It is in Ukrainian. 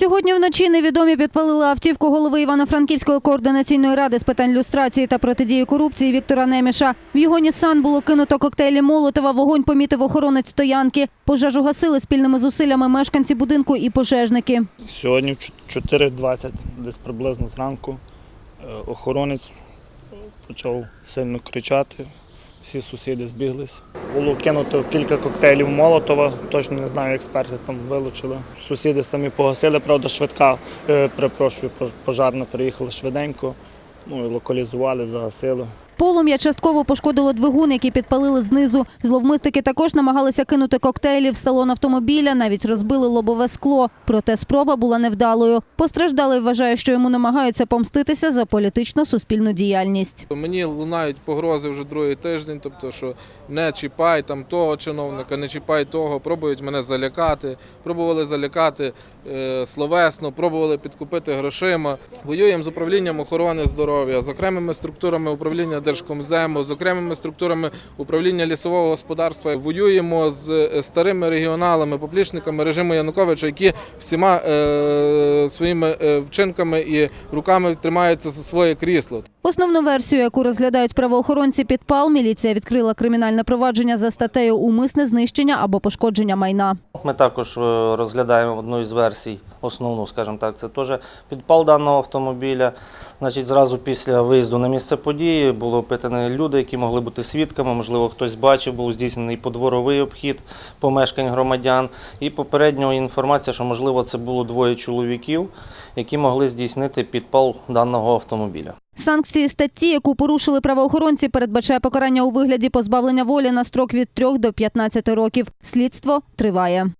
Сьогодні вночі невідомі підпалили автівку голови Івано-Франківської координаційної ради з питань люстрації та протидії корупції Віктора Неміша. В його Нісан було кинуто коктейлі Молотова. Вогонь помітив охоронець стоянки. Пожежу гасили спільними зусиллями мешканці будинку і пожежники. Сьогодні в чот- 4.20, десь приблизно зранку, е, охоронець почав сильно кричати. Всі сусіди збіглись. Було кинуто кілька коктейлів Молотова, точно не знаю, експерти там вилучили. Сусіди самі погасили, правда, швидка, е, перепрошую, пож- пожарна приїхала швиденько, ну і локалізували, загасили. Полум'я частково пошкодило двигун, який підпалили знизу. Зловмисники також намагалися кинути коктейлі в салон автомобіля, навіть розбили лобове скло. Проте спроба була невдалою. Постраждалий вважає, що йому намагаються помститися за політично-суспільну діяльність. Мені лунають погрози вже другий тиждень, тобто, що не чіпай там того чиновника, не чіпай того, пробують мене залякати, пробували залякати е, словесно, пробували підкупити грошима. Воюємо з управлінням охорони здоров'я, з окремими структурами управління Держкомзему, з окремими структурами управління лісового господарства. Воюємо з е, старими регіоналами, поплічниками режиму Януковича, які всіма е, своїми е, вчинками і руками тримаються за своє крісло. Основну версію, яку розглядають правоохоронці підпал, міліція відкрила кримінальне провадження за статтею умисне знищення або пошкодження майна. Ми також розглядаємо одну із версій, основну, скажімо так, це теж підпал даного автомобіля. Значить, зразу після виїзду на місце події було опитані люди, які могли бути свідками, можливо, хтось бачив, був здійснений подворовий обхід помешкань громадян. І попередньо інформація, що можливо це було двоє чоловіків, які могли здійснити підпал даного автомобіля. Санкції статті, яку порушили правоохоронці, передбачає покарання у вигляді позбавлення волі на строк від 3 до 15 років. Слідство триває.